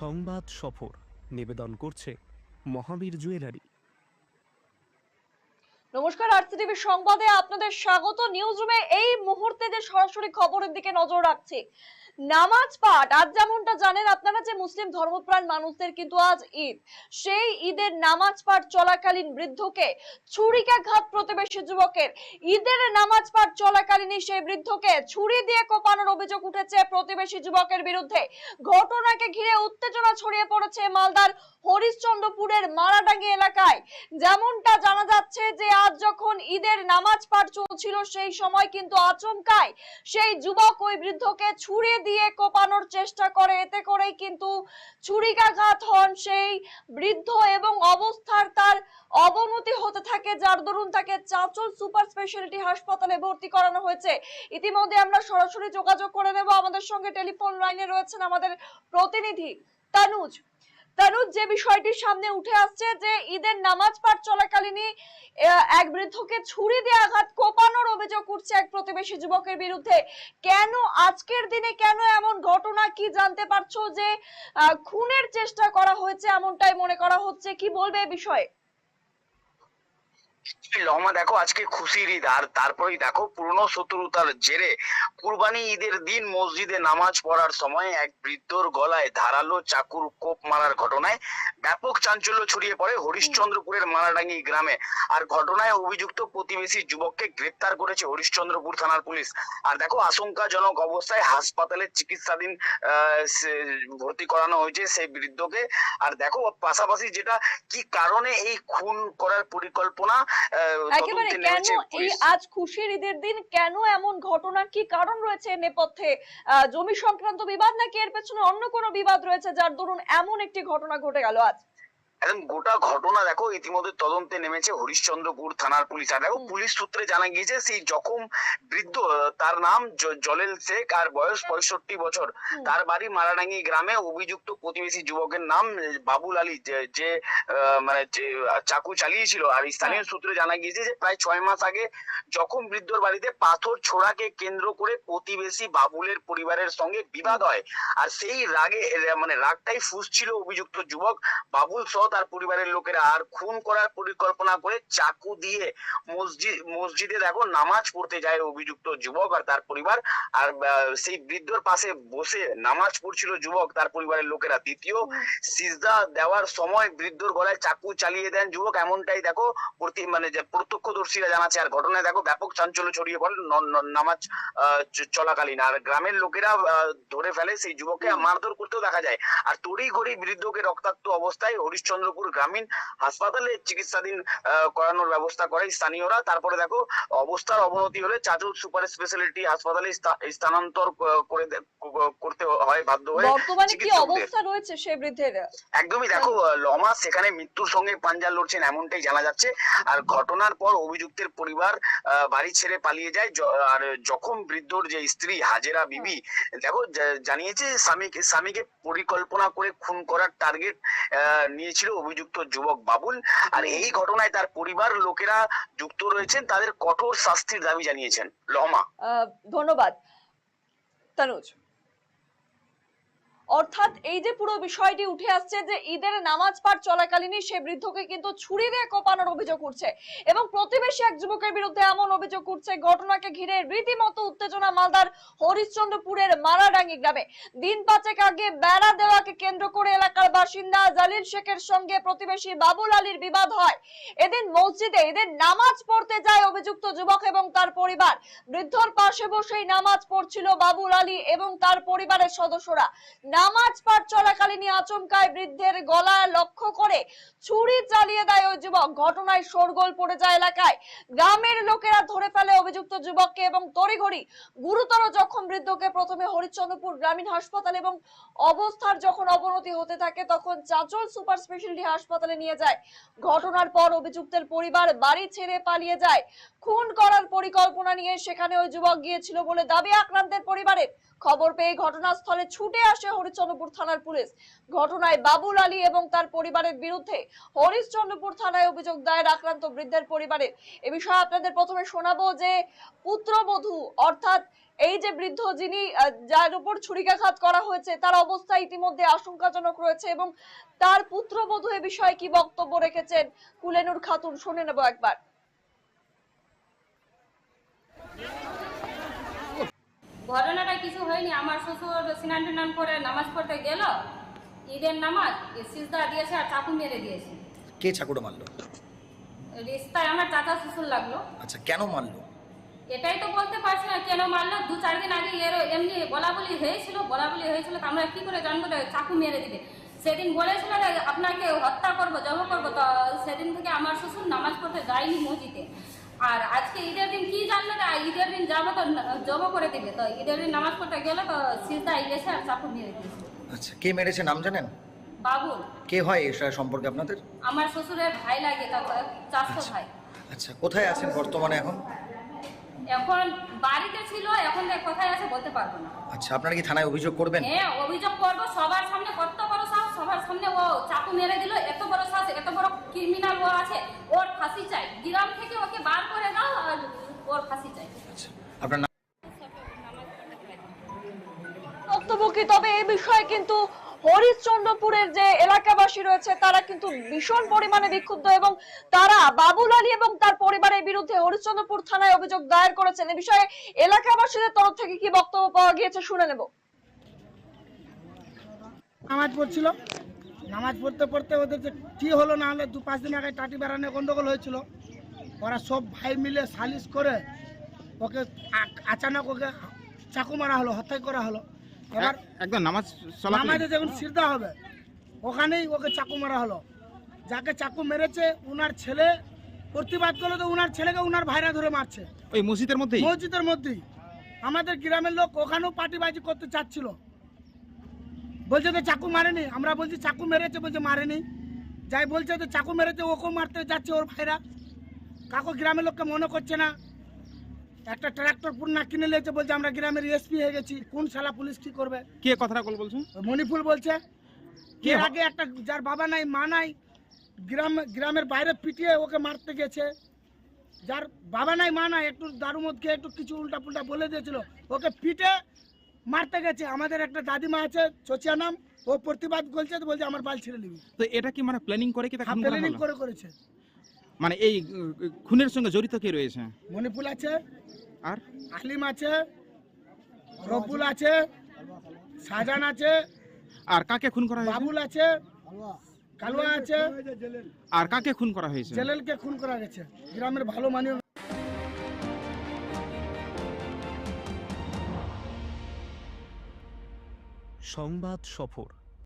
সংবাদ সফর নিবেদন করছে মহাবীর জুয়েলারি। নমস্কার আরসিটিভি সংবাদে আপনাদের স্বাগত। নিউজ রুমে এই মুহূর্তে যে সরাসরি খবরের দিকে নজর রাখছি নামাজ পাঠ। আজ যেমনটা জানেন আপনারা যে মুসলিম ধর্মপ্রাণ মানুষদের কিন্তু আজ ঈদ। সেই ঈদের নামাজ পাঠ চলাকালীন বৃদ্ধকে ছুরিকাঘাত প্রতিবেশী যুবকের। ঈদের নামাজ পাঠ চলাকালীনই সেই বৃদ্ধকে ছুরি দিয়ে কোপানোর অভিযোগ উঠেছে প্রতিবেশী যুবকের বিরুদ্ধে। ঘটনাকে ঘিরে উত্তেজনা ছড়িয়ে পড়েছে মালদার হরিশ্চন্দ্রপুরের মারাডাঙ্গি এলাকায়। যেমনটা জানা যাচ্ছে যে আজ যখন ঈদের নামাজ পাঠ চলছিল সেই সময় কিন্তু আচমকায় সেই যুবক ওই বৃদ্ধকে ছুরি দিয়ে কোপানোর চেষ্টা করে, এতে করেই কিন্তু ছুরিকাঘাত হন সেই বৃদ্ধ এবং অবস্থার তার অবনতি হতে থাকে, যার দরুন তাকে চাঁচল সুপার স্পেশালিটি হাসপাতালে ভর্তি করানো হয়েছে। ইতিমধ্যে আমরা সরাসরি যোগাযোগ করে নেব। আমাদের সঙ্গে টেলিফোন লাইনে রয়েছেন আমাদের প্রতিনিধি তানুজ। তানুজ, যে বিষয়টি সামনে উঠে আসছে যে ঈদের নামাজ পাঠ চলাকালীনই এক বৃদ্ধকে ছুরি দিয়ে আঘাত কোপানোর অভিযোগ উঠছে এক প্রতিবেশী যুবকের বিরুদ্ধে। কেন আজকের দিনে কেন এমন ঘটনা? কি জানতে পারছ যে খুনের চেষ্টা করা হয়েছে এমনটাই মনে করা হচ্ছে? কি বলবে এ বিষয়ে? লমা দেখো আজকে খুশির ঈদ, আর তারপরেই দেখো পুরনো শত্রুতার জেরে কুরবানি ঈদের দিন মসজিদে নামাজ পড়ার সময় এক বৃদ্ধর গলায় ধারালো চাকুর কোপ মারার ঘটনায় ব্যাপক চাঞ্চল্য ছড়িয়ে পড়ে হরিশ্চন্দ্রপুরের মারাডাঙ্গি গ্রামে। আর ঘটনায় অভিযুক্ত প্রতিবেশী যুবককে গ্রেপ্তার করেছে হরিশ্চন্দ্রপুর থানার পুলিশ। আর দেখো আশঙ্কাজনক অবস্থায় হাসপাতালে চিকিৎসাধীন ভর্তি করানো হয়েছে সেই বৃদ্ধকে। আর দেখো পাশাপাশি যেটা, কি কারণে এই খুন করার পরিকল্পনা একেবারে কেন এই আজ খুশির ঈদের দিন কেন এমন ঘটনা? কি কারণ রয়েছে নেপথ্যে? আহ, জমি সংক্রান্ত বিবাদ নাকি এর পেছনে অন্য কোনো বিবাদ রয়েছে যার দরুন এমন একটি ঘটনা ঘটে গেল আজ? একদম গোটা ঘটনা দেখো ইতিমধ্যে তদন্তে নেমেছে হরিশ্চন্দ্রপুর থানার পুলিশ। আর দেখো পুলিশ সূত্রে জানা গিয়েছে সেই জখম বৃদ্ধ তার নাম জলেল শেখ আর বয়স পঁয়ষট্টি বছর। তার বাড়ি মারাডাঙ্গি গ্রামে অভিযুক্ত প্রতিবেশী যুবকের নাম বাবুল আলী যে- মানে যে চাকু চালিয়েছিল। আর স্থানীয় হ্যাঁ। সূত্রে জানা গিয়েছে যে প্রায় ছয় মাস আগে জখম বৃদ্ধর বাড়িতে পাথর ছোড়াকে কেন্দ্র করে প্রতিবেশী বাবুলের পরিবারের সঙ্গে বিবাদ হয়। আর সেই রাগে মানে রাগটাই ফুসছিল অভিযুক্ত যুবক বাবুল সহ তার পরিবারের লোকেরা আর খুন করার পরিকল্পনা করে চাকু দিয়ে মসজিদ মসজিদে দেখো নামাজ পড়তে যায় অভিযুক্ত যুবক আর তার পরিবার। আর সেই বৃদ্ধর পাশে বসে নামাজ পড়ছিল যুবক তার পরিবারের লোকেরা। দ্বিতীয় সিজদা দেওয়ার সময় বৃদ্ধর গলায় চাকু চালিয়ে দেন যুবক। এমনটাই দেখো প্রতি মানে যে প্রত্যক্ষদর্শীরা জানাচ্ছে। আর ঘটনায় দেখো ব্যাপক চাঞ্চল্য ছড়িয়ে পড়ে নামাজ আহ, চলাকালীন। আর গ্রামের লোকেরা আহ, ধরে ফেলে সেই যুবককে মারধর করতেও দেখা যায়। আর তড়ি ঘড়ি বৃদ্ধকে রক্তাক্ত অবস্থায় হরিশ্চন্দ্রপুর গ্রামীণ হাসপাতালে চিকিৎসাধীন করানোর ব্যবস্থা করে স্থানীয়রা। তারপরে দেখো অবস্থার অবনতি হলে চাচল সুপার স্পেশালিটি হাসপাতালে স্থানান্তর করে করতে হয় বাধ্য হয়ে বর্তমানে কি অবস্থা রয়েছে সেই বৃদ্ধের? একদমই দেখো লমা সেখানে মৃত্যুর সঙ্গে পাঞ্জা লড়ছেন এমনটাই জানা যাচ্ছে। আর ঘটনার পর অভিযুক্তের পরিবার বাড়ি ছেড়ে পালিয়ে যায়। আর যখন বৃদ্ধর যে স্ত্রী হাজেরা বিবি দেখো জানিয়েছে স্বামীকে স্বামীকে পরিকল্পনা করে খুন করার টার্গেট নিয়েছিল অভিযুক্ত যুবক বাবুল। আর এই ঘটনায় তার পরিবার লোকেরা যুক্ত রয়েছেন, তাদের কঠোর শাস্তির দাবি জানিয়েছেন। লমা। ধন্যবাদ। তানুজ। অর্থাৎ এই যে পুরো বিষয়টি উঠে আসছে যে ঈদের নামাজ পাঠ চলাকালীনই সে বৃদ্ধকে কিন্তু ছুরি দিয়ে কোপানোর অভিযোগ উঠছে এবং প্রতিবেশী এক যুবকের বিরুদ্ধে এমন অভিযোগ উঠছে। ঘটনাকে ঘিরে রীতিমতো উত্তেজনা মালদার হরিশ্চন্দ্রপুরের মারাডাঙ্গি গ্রামে। দিন পাঁচেক আগে বেড়া দেওয়াকে কেন্দ্র করে এলাকার বাসিন্দা জালিল শেখের সঙ্গে প্রতিবেশী বাবুল আলীর বিবাদ হয়। এদিন মসজিদে এদের নামাজ পড়তে যায় অভিযুক্ত যুবক এবং তার পরিবার। বৃদ্ধর পাশে বসেই নামাজ পড়ছিল বাবুল আলী এবং তার পরিবারের সদস্যরা। নামাজ পাঠ চলাকালীনই আচমকায় বৃদ্ধের গলায় লক্ষ্য করে ছুরি চালিয়ে দেয় ওই যুবক। ঘটনায় শোরগোল পড়ে যায় এলাকায়। গ্রামের লোকেরা ধরে ফেলে অভিযুক্ত যুবককে এবং তড়িঘড়ি গুরুতর জখম বৃদ্ধকে প্রথমে হরিশ্চন্দ্রপুর গ্রামীণ হাসপাতাল এবং অবস্থার যখন অবনতি হতে থাকে তখন চাচল সুপার স্পেশালিটি হাসপাতালে নিয়ে যায়। ঘটনার পর অভিযুক্তের পরিবার বাড়ি ছেড়ে পালিয়ে যায়। খুন করার পরিকল্পনা নিয়ে সেখানে ওই যুবক গিয়েছিল বলে দাবি আক্রান্তের পরিবারের। খবর পেয়ে ঘটনাস্থলে ছুটে আসে হরিশ্চন্দ্রপুর থানার পুলিশ। ঘটনায় বাবুল আলী এবং তার পরিবারের বিরুদ্ধে হরিশ্চন্দ্রপুর থানায় অভিযোগ দায়ের আক্রান্ত বৃদ্ধের পরিবারের। এ বিষয়ে আপনাদের প্রথমে শোনাবো যে পুত্রবধূ, অর্থাৎ এই যে বৃদ্ধ যিনি যার উপর ছুরিকাঘাত করা হয়েছে, তার অবস্থা ইতিমধ্যে আশঙ্কাজনক রয়েছে এবং তার পুত্রবধূ এ বিষয়ে কি বক্তব্য রেখেছেন কুলেনুর খাতুন? শুনে নেব একবার। কিছু হয়নি আমার শ্বশুর স্নান টান করে নামাজ পড়তে গেল। ঈদের নামাজ সিজদা দিয়েছে আর চাকু মেরে দিয়েছে। কে চাকুটা মারলো? রিস্তায় আমার চাচা শ্বশুর লাগল। আচ্ছা কেন মারলো? এটাই তো বলতে পারছি না কেন মারলো? দু চার দিন আগে এর এমনি বলা বলি হয়েছিল বলা বলি হয়েছিল তো আমরা কি করে জানব চাকু মেরে দিবে? সেদিন বলেছিল আপনাকে হত্যা করব জব করব তো সেদিন থেকে আমার শ্বশুর নামাজ পড়তে যায়নি মসজিদে। আর আজকে ঈদের দিন কি জানলো না? ঈদের দিন যাব তো জমা করে দিবে। তো ঈদের দিন নামাজ পড়তে গেলে তো সিজদা এসে আর চাকু নিয়ে গেছে আচ্ছা কে মেরেছে নাম জানেন? বাবুল কে হয় এসা সম্পর্কে আপনাদের? আমার শ্বশুরের ভাই লাগে তা চারশো ভাই। আচ্ছা কোথায় আছেন বর্তমানে এখন? এখন বাড়িতে ছিল এখন কোথায় আছে বলতে পারব না। আচ্ছা আপনারা কি থানায় অভিযোগ করবেন? হ্যাঁ অভিযোগ করব সবার সামনে কত বড় সাহস সবার সামনে ও চাকু মেরে দিল এত বড় সাহস এত বড় ক্রিমিনাল ও আছে ওর ফাঁসি চাই। গ্রাম থেকে ওকে বার করে দাও আর ওর ফাঁসি চাই। আচ্ছা আপনার বক্তব্য কি? তবে এই বিষয়ে কিন্তু হরিশ্চন্দ্রপুরের যে এলাকাবাসী রয়েছে, তারা কিন্তু ভীষণ পরিমাণে বিক্ষুব্ধ এবং তারা বাবুল আলী এবং তার পরিবারের বিরুদ্ধে হরিশ্চন্দ্রপুর থানায় অভিযোগ দায়ের করেছেন। এ বিষয়ে এলাকাবাসীদের তরফ থেকে কি বক্তব্য পাওয়া গিয়েছে শুনে নেব। নামাজ পড়ছিল। নামাজ পড়তে পড়তে ওদের যে কি হলো না হলো, দু পাঁচ দিন আগে টাটি বেড়ানো গন্ডগোল হয়েছিল। ওরা সব ভাই মিলে সালিশ করে ওকে আচানক ওকে চাকু মারা হলো হত্যা করা হলো। এবার একদম নামাজ নামাজে যখন সিদ্ধা হবে ওখানেই ওকে চাকু মারা হলো। যাকে চাকু মেরেছে উনার ছেলে প্রতিবাদ করল তো উনার ছেলেকে উনার ভাইরা ধরে মারছে। ওই মসজিদের মধ্যেই? মসজিদের মধ্যেই। আমাদের গ্রামের লোক ওখানেও পার্টিবাজি করতে চাচ্ছিল। বলছে তো চাকু মারেনি আমরা বলছি চাকু মেরেছে বলছে মারেনি। যাই বলছে তো চাকু মেরেছে ওকেও মারতে যাচ্ছে ওর ভাইরা। কাকু গ্রামের লোককে মনে করছে না। একটা ট্রাক্টর পুরনা কিনে নিয়েছে বলছে আমরা গ্রামের এসপি হয়ে গেছি। কোন শালা পুলিশ কি করবে? কে কথাটা কল বলছো মণিপুর বলছে কে আগে একটা যার বাবা নাই মা নাই গ্রাম গ্রামের বাইরে পিটিয়ে ওকে মারতে গেছে। যার বাবা নাই মা নাই একটু দারু মদ খেয়ে একটু কিছু উল্টা পুল্টা বলে দিয়েছিল। ওকে পিটে মারতে গেছে। আমাদের একটা দাদিমা আছে চচিয়া নাম ও প্রতিবাদ করছে তো বলছে আমার বাল ছেড়ে নিবি। তো এটা কি মানে প্ল্যানিং করে কি প্ল্যানিং করে করেছে। মানে এই খুনের সঙ্গে জড়িত কে রয়েছে? মণিপুর আছে। আর? আলিম আছে। রব্বুল আছে। শাহজাহান আছে। আর কাকে খুন করা হয়েছে? বাবুল আছে। কালুয়া আছে। আর কাকে খুন করা হয়েছে? জেলেলকে খুন করা গেছে। গ্রামের ভালো মানীয় সংবাদ সফর।